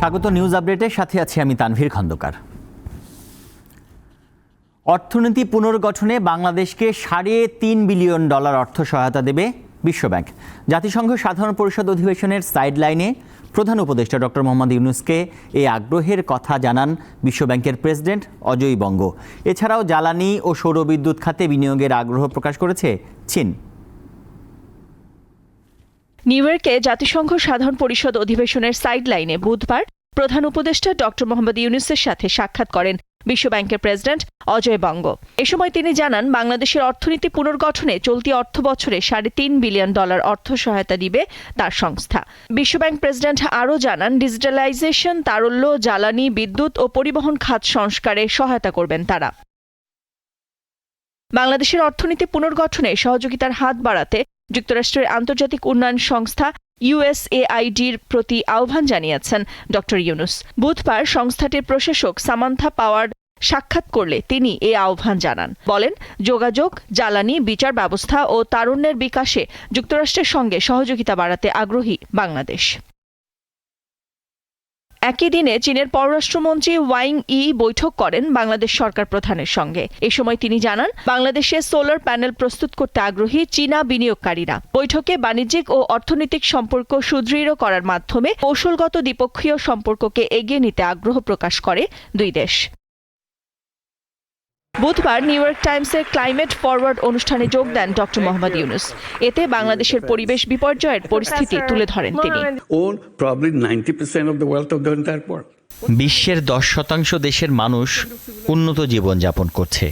স্বাগত নিউজ আপডেটের সাথে আছি আমি তানভীর খন্দকার। অর্থনীতি পুনর্গঠনে বাংলাদেশকে সাড়ে তিন বিলিয়ন ডলার অর্থ সহায়তা দেবে বিশ্বব্যাংক। জাতিসংঘ সাধারণ পরিষদ অধিবেশনের সাইডলাইনে প্রধান উপদেষ্টা ডক্টর মোহাম্মদ ইউনুসকে এই আগ্রহের কথা জানান বিশ্বব্যাংকের প্রেসিডেন্ট অজয় বঙ্গ। এছাড়াও জ্বালানি ও সৌরবিদ্যুৎ খাতে বিনিয়োগের আগ্রহ প্রকাশ করেছে চীন। নিউ ইয়র্কে জাতিসংঘ সাধারণ পরিষদ অধিবেশনের সাইডলাইনে বুধবার প্রধান উপদেষ্টা ডক্টর মোহাম্মদ ইউনুসের সাথে সাক্ষাৎ করেন বিশ্বব্যাংকের প্রেসিডেন্ট অজয় বঙ্গ। এ সময় তিনি জানান, বাংলাদেশের অর্থনীতি পুনর্গঠনে চলতি অর্থ বছরে সাড়ে তিন বিলিয়ন ডলার অর্থ সহায়তা দিবে তার সংস্থা। বিশ্বব্যাংক প্রেসিডেন্ট আরও জানান, ডিজিটালাইজেশন, তারল্য, জ্বালানি, বিদ্যুৎ ও পরিবহন খাত সংস্কারে সহায়তা করবেন তারা। বাংলাদেশের অর্থনীতি পুনর্গঠনে সহযোগিতার হাত বাড়াতে যুক্তরাষ্ট্রের আন্তর্জাতিক উন্নয়ন সংস্থা ইউএসএআইডির প্রতি আহ্বান জানিয়েছেন ড ইউনুস। বুধবার সংস্থাটির প্রশাসক সামান্থা পাওয়ার সাক্ষাৎ করলে তিনি এ আহ্বান জানান। বলেন, যোগাযোগ, জ্বালানি, বিচার ব্যবস্থা ও তারুণ্যের বিকাশে যুক্তরাষ্ট্রের সঙ্গে সহযোগিতা বাড়াতে আগ্রহী বাংলাদেশ। একই দিনে চীনের পররাষ্ট্রমন্ত্রী ওয়াইং ই বৈঠক করেন বাংলাদেশ সরকার প্রধানের সঙ্গে। এ সময় তিনি জানান, বাংলাদেশে সোলার প্যানেল প্রস্তুত করতে আগ্রহী চীনা বিনিয়োগকারীরা। বৈঠকে বাণিজ্যিক ও অর্থনৈতিক সম্পর্ক সুদৃঢ় করার মাধ্যমে কৌশলগত দ্বিপক্ষীয় সম্পর্ককে এগিয়ে নিতে আগ্রহ প্রকাশ করে দুই দেশ। বুধবার নিউ ইয়র্ক টাইমসের ক্লাইমেট ফরওয়ার্ড অনুষ্ঠানে যোগ দেন ডক্টর মোহাম্মদ ইউনুস। এতে বাংলাদেশের পরিবেশ বিপর্যয়ের পরিস্থিতি তুলে ধরেন তিনি। Own probably 90% of the wealth of the বিশ্বের দশ শতাংশ দেশের মানুষ উন্নত জীবনযাপন করছে।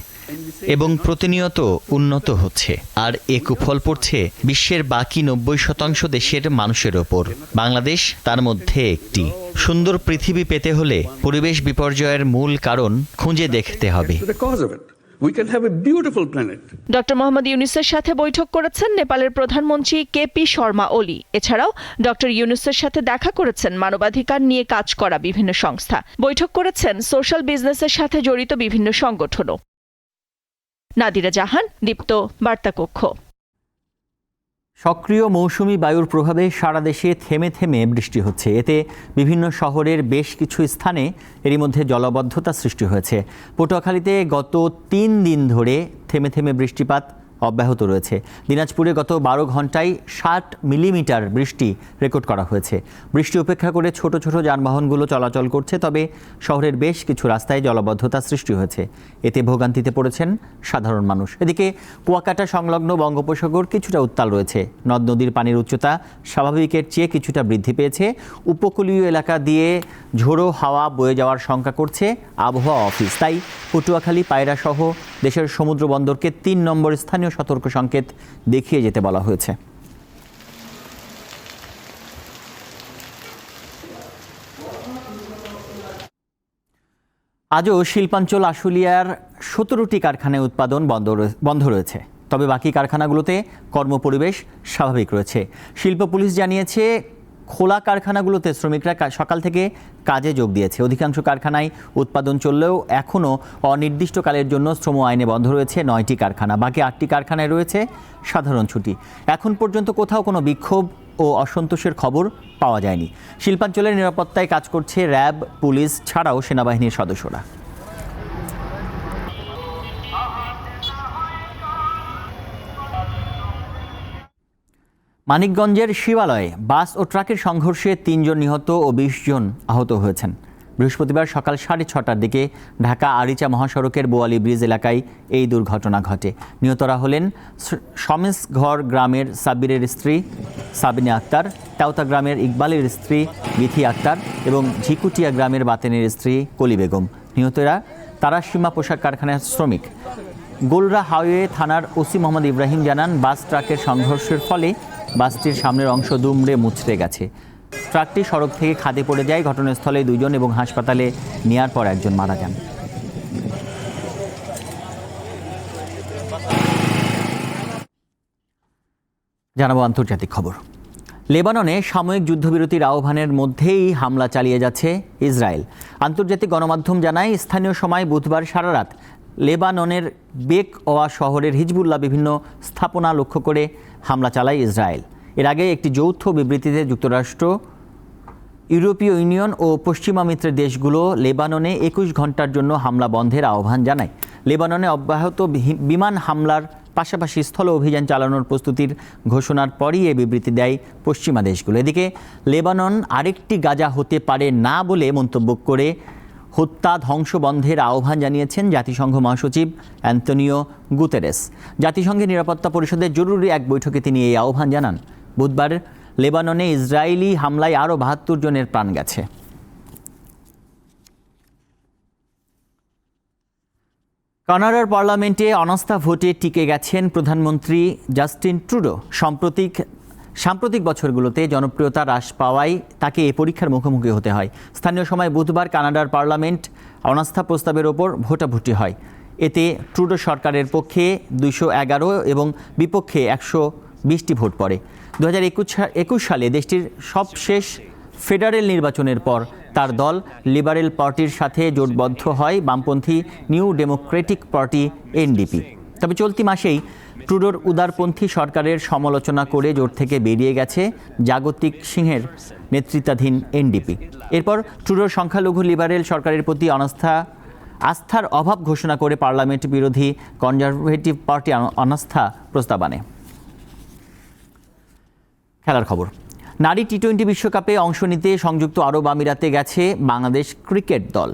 এবং প্রতিনিয়ত উন্নত হচ্ছে। আর এ কুফল পড়ছে বিশ্বের বাকি নব্বই শতাংশ দেশের মানুষের ওপর। বাংলাদেশ তার মধ্যে একটি। সুন্দর পৃথিবী পেতে হলে পরিবেশ বিপর্যয়ের মূল কারণ খুঁজে দেখতে হবে। To the cause of it. We can have a beautiful planet. Doctor Mohammad ইউনুসের সাথে বৈঠক করেছেন নেপালের প্রধানমন্ত্রী কেপি শর্মা ওলি। এছাড়াও ডক্টর ইউনুসের সাথে দেখা করেছেন মানবাধিকার নিয়ে কাজ করা বিভিন্ন সংস্থা। বৈঠক করেছেন সোশ্যাল বিজনেসের সাথে জড়িত বিভিন্ন সংগঠনও। নাদিরা জাহান, দীপ্ত বার্তাকক্ষ। সক্রিয় মৌসুমি বায়ুর প্রভাবে সারা দেশে থেমে থেমে বৃষ্টি হচ্ছে। এতে বিভিন্ন শহরের বেশ কিছু স্থানে এরই মধ্যে জলবদ্ধতা সৃষ্টি হয়েছে। পটুয়াখালীতে গত তিন দিন ধরে থেমে থেমে বৃষ্টিপাত অব্যাহত রয়েছে। দিনাজপুরে গত বারো ঘন্টায় ষাট মিলিমিটার বৃষ্টি রেকর্ড করা হয়েছে। বৃষ্টি উপেক্ষা করে ছোট ছোট যানবাহনগুলো চলাচল করছে, তবে শহরের বেশ কিছু রাস্তায় জলবদ্ধতা সৃষ্টি হয়েছে। এতে ভোগান্তিতে পড়েছেন সাধারণ মানুষ। এদিকে কুয়াকাটা সংলগ্ন বঙ্গোপসাগর কিছুটা উত্তাল রয়েছে। নদ নদীর পানির উচ্চতা স্বাভাবিকের চেয়ে কিছুটা বৃদ্ধি পেয়েছে। উপকূলীয় এলাকা দিয়ে ঝোড়ো হাওয়া বয়ে যাওয়ার শঙ্কা করছে আবহাওয়া অফিস। তাই পটুয়াখালী পায়রা সহ দেশের সমুদ্র বন্দরকে তিন নম্বর স্থানীয় সতর্ক সংকেত দেখিয়ে যেতে বলা হয়েছে। আজও শিল্পাঞ্চল আশুলিয়ার সতেরোটি কারখানায় উৎপাদন বন্ধ বন্ধ রয়েছে। তবে বাকি কারখানাগুলোতে কর্মপরিবেশ স্বাভাবিক রয়েছে। শিল্প পুলিশ জানিয়েছে খোলা কারখানাগুলোতে শ্রমিকরা সকাল থেকে কাজে যোগ দিয়েছে। অধিকাংশ কারখানায় উৎপাদন চললেও এখনও অনির্দিষ্টকালের জন্য শ্রম আইনে বন্ধ রয়েছে নয়টি কারখানা। বাকি আটটি কারখানায় রয়েছে সাধারণ ছুটি। এখন পর্যন্ত কোথাও কোনো বিক্ষোভ ও অসন্তোষের খবর পাওয়া যায়নি। শিল্পাঞ্চলের নিরাপত্তায় কাজ করছে র্যাব, পুলিশ ছাড়াও সেনাবাহিনীর সদস্যরা। মানিকগঞ্জের শিবালয়ে বাস ও ট্রাকের সংঘর্ষে তিনজন নিহত ও বিশ জন আহত হয়েছেন। বৃহস্পতিবার সকাল সাড়ে ছটার দিকে ঢাকা আরিচা মহাসড়কের বোয়ালি ব্রিজ এলাকায় এই দুর্ঘটনা ঘটে। নিহতরা হলেন সমেশঘর গ্রামের সাব্বিরের স্ত্রী সাবিনা আক্তার, তেওতা গ্রামের ইকবালের স্ত্রী বিথি আক্তার এবং ঝিকুটিয়া গ্রামের বাতেনের স্ত্রী কলি বেগম। নিহতরা তারা সীমা পোশাক কারখানার শ্রমিক। গোলরা হাইওয়ে থানার ওসি মোহাম্মদ ইব্রাহিম জানান, বাস ট্রাকের সংঘর্ষের ফলে বাসটির সামনের অংশ দুমড়ে মুচড়ে গেছে। ট্রাকটি সড়ক থেকে খাদে পড়ে যায়। ঘটনাস্থলে দুইজন এবং হাসপাতালে নেয়ার পর একজন মারা যান। জানাব আন্তর্জাতিক খবর। লেবাননে সাময়িক যুদ্ধবিরতির আহ্বানের মধ্যেই হামলা চালিয়ে যাচ্ছে ইসরায়েল। আন্তর্জাতিক গণমাধ্যম জানায়, স্থানীয় সময় বুধবার সারা রাত লেবাননের বেক ওয়া শহরের হিজবুল্লাহ বিভিন্ন স্থাপনা লক্ষ্য করে হামলা চালায় ইসরায়েল। এর আগে একটি যৌথ বিবৃতিতে যুক্তরাষ্ট্র, ইউরোপীয় ইউনিয়ন ও পশ্চিমা মিত্রের দেশগুলো লেবাননে একুশ ঘণ্টার জন্য হামলা বন্ধের আহ্বান জানায়। লেবাননে অব্যাহত বিমান হামলার পাশাপাশি স্থল অভিযান চালানোর প্রস্তুতির ঘোষণার পরই এ বিবৃতি দেয় পশ্চিমা দেশগুলো। এদিকে লেবানন আরেকটি গাজা হতে পারে না বলে মন্তব্য করে হত্যা ধ্বংস বন্ধের আহ্বান জানিয়েছেন জাতিসংঘ মহাসচিব অ্যান্তনিও গুতেরেস। জাতিসংঘের নিরাপত্তা পরিষদের জরুরি এক বৈঠকে তিনি এই আহ্বান জানান। বুধবার লেবাননে ইসরায়েলি হামলায় আরও বাহাত্তর জনের প্রাণ গেছে। কানাডার পার্লামেন্টে অনাস্থা ভোটে টিকে গেছেন প্রধানমন্ত্রী জাস্টিন ট্রুডো। সাম্প্রতিক সাম্প্রতিক বছরগুলোতে জনপ্রিয়তা হ্রাস পাওয়ায় তাকে এ পরীক্ষার মুখোমুখি হতে হয়। স্থানীয় সময় বুধবার কানাডার পার্লামেন্ট অনাস্থা প্রস্তাবের ওপর ভোটাভুটি হয়। এতে ট্রুডো সরকারের পক্ষে দুইশো এগারো এবং বিপক্ষে একশো বিশটি ভোট পড়ে। দু হাজার একুশ সালে দেশটির সবশেষ ফেডারেল নির্বাচনের পর তার দল লিবারেল পার্টির সাথে জোটবদ্ধ হয় বামপন্থী নিউ ডেমোক্রেটিক পার্টি এনডিপি। তবে চলতি মাসেই ট্রুডোর উদারপন্থী সরকারের সমালোচনা করে জোট থেকে বেরিয়ে গেছে জাগতিক সিংহের নেতৃত্বাধীন এনডিপি। এরপর ট্রুডোর সংখ্যালঘু লিবারেল সরকারের প্রতি অনাস্থা, আস্থার অভাব ঘোষণা করে পার্লামেন্ট বিরোধী কনজারভেটিভ পার্টি অনাস্থা প্রস্তাব আনে। খেলার খবর। নারী টি টোয়েন্টি বিশ্বকাপে অংশ নিতে সংযুক্ত আরব আমিরাতে গেছে বাংলাদেশ ক্রিকেট দল।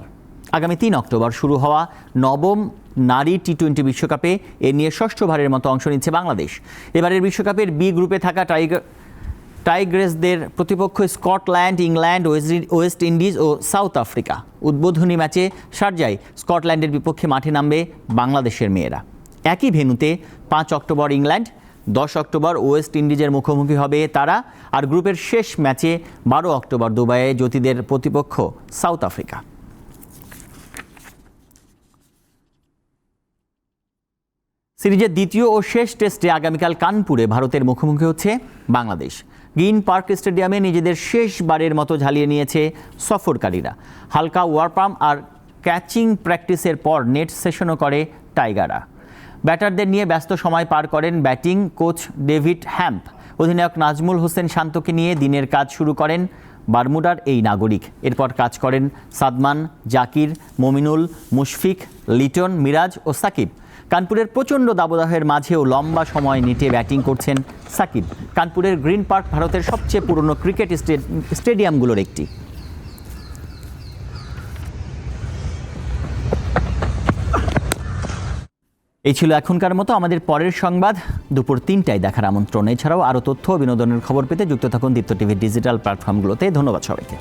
আগামী তিন অক্টোবর শুরু হওয়া নবম নারী টি টোয়েন্টি বিশ্বকাপে এ নিয়ে ষষ্ঠবারের মতো অংশ নিচ্ছে বাংলাদেশ। এবারের বিশ্বকাপের বি গ্রুপে থাকা টাইগার টাইগ্রেসদের প্রতিপক্ষ স্কটল্যান্ড, ইংল্যান্ড ওয়েস্ট- ইন্ডিজ ও সাউথ আফ্রিকা। উদ্বোধনী ম্যাচে শারজায় স্কটল্যান্ডের বিপক্ষে মাঠে নামবে বাংলাদেশের মেয়েরা। একই ভেন্যুতে পাঁচ অক্টোবর ইংল্যান্ড, দশ অক্টোবর ওয়েস্ট ইন্ডিজের মুখোমুখি হবে তারা আর গ্রুপের শেষ ম্যাচে বারো অক্টোবর দুবাইয়ে জ্যোতিদের প্রতিপক্ষ সাউথ আফ্রিকা। সিরিজের দ্বিতীয় ও শেষ টেস্টে আগামীকাল কানপুরে ভারতের মুখোমুখি হচ্ছে বাংলাদেশ। গ্রিন পার্ক স্টেডিয়ামে নিজেদের শেষবারের মতো ঝালিয়ে নিয়েছে সফরকারীরা। হালকা ওয়ার্পাম আর ক্যাচিং প্র্যাকটিসের পর নেট সেশনও করে টাইগাররা। ব্যাটারদের নিয়ে ব্যস্ত সময় পার করেন ব্যাটিং কোচ ডেভিড হ্যাম্প। অধিনায়ক নাজমুল হোসেন শান্তকে নিয়ে দিনের কাজ শুরু করেন বারমুডার এই নাগরিক। এরপর কাজ করেন সাদমান, জাকির, মমিনুল, মুশফিক, লিটন, মিরাজ ও সাকিব। কানপুরের প্রচণ্ড দাবদাহের মাঝেও লম্বা সময় নিটে ব্যাটিং করছেন সাকিব। কানপুরের গ্রিন পার্ক ভারতের সবচেয়ে পুরনো ক্রিকেট স্টেডিয়ামগুলোর একটি। এই ছিল এখনকার মতো, আমাদের পরের সংবাদ। দুপুর তিনটায় দেখার আমন্ত্রণ। এছাড়াও আরও তথ্য বিনোদনের খবর পেতে যুক্ত থাকুন দীপ্ত টিভির ডিজিটাল প্ল্যাটফর্মগুলোতে। ধন্যবাদ সবাইকে।